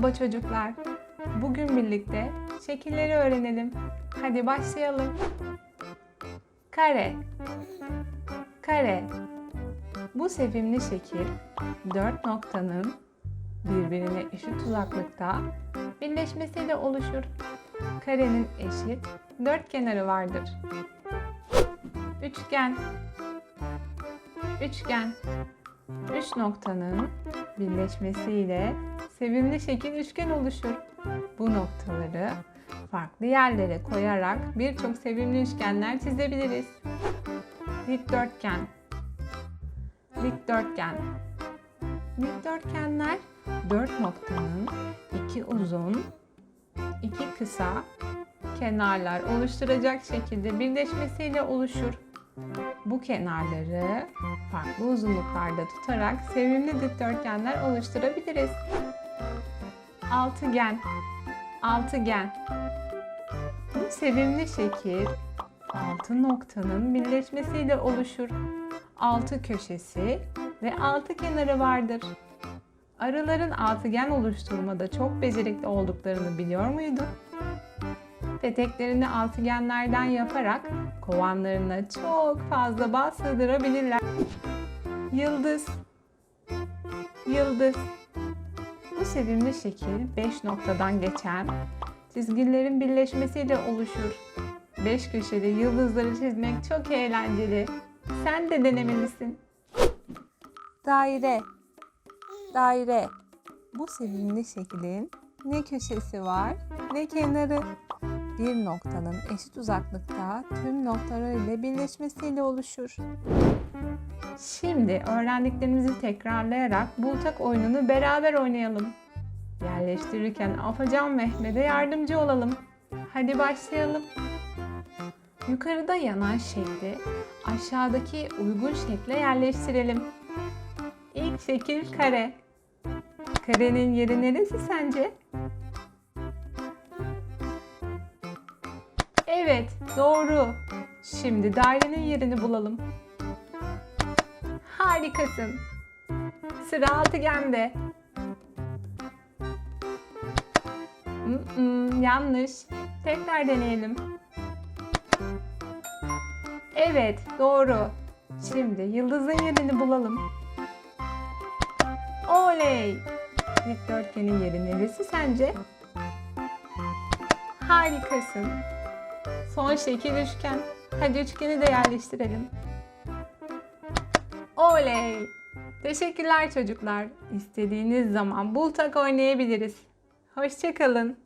Merhaba çocuklar. Bugün birlikte şekilleri öğrenelim. Hadi başlayalım. Kare. Kare. Bu sevimli şekil dört noktanın birbirine eşit uzaklıkta birleşmesiyle oluşur. Karenin eşit dört kenarı vardır. Üçgen. Üçgen. Üç noktanın birleşmesiyle sevimli şekil üçgen oluşur. Bu noktaları farklı yerlere koyarak birçok sevimli üçgenler çizebiliriz. Dikdörtgen. Dikdörtgen. Dikdörtgenler dört noktanın iki uzun, iki kısa kenarlar oluşturacak şekilde birleşmesiyle oluşur. Bu kenarları farklı uzunluklarda tutarak sevimli dikdörtgenler oluşturabiliriz. Altıgen. Altıgen. Bu sevimli şekil altı noktanın birleşmesiyle oluşur. Altı köşesi ve altı kenarı vardır. Arıların altıgen oluşturmada çok becerikli olduklarını biliyor muydun? Peteklerini altıgenlerden yaparak kovanlarına çok fazla bal sığdırabilirler. Yıldız Yıldız Bu sevimli şekil 5 noktadan geçen çizgilerin birleşmesiyle oluşur. 5 köşeli yıldızları çizmek çok eğlenceli. Sen de denemelisin. Daire Daire Bu sevimli şeklin ne köşesi var ne kenarı bir noktanın eşit uzaklıkta tüm noktalar ile birleşmesiyle oluşur. Şimdi öğrendiklerimizi tekrarlayarak bultak oyununu beraber oynayalım. Yerleştirirken Afacan Mehmet'e yardımcı olalım. Hadi başlayalım. Yukarıda yanan şekli aşağıdaki uygun şekle yerleştirelim. İlk şekil kare. Karenin yeri neresi sence? Evet, doğru. Şimdi dairenin yerini bulalım. Harikasın. Sıra altıgende. Mm-mm, yanlış. Tekrar deneyelim. Evet, doğru. Şimdi yıldızın yerini bulalım. Oley! Dikdörtgenin yeri neresi sence? Harikasın. Son şekil üçgen. Hadi üçgeni de yerleştirelim. Oley! Teşekkürler çocuklar. İstediğiniz zaman bultak oynayabiliriz. Hoşçakalın.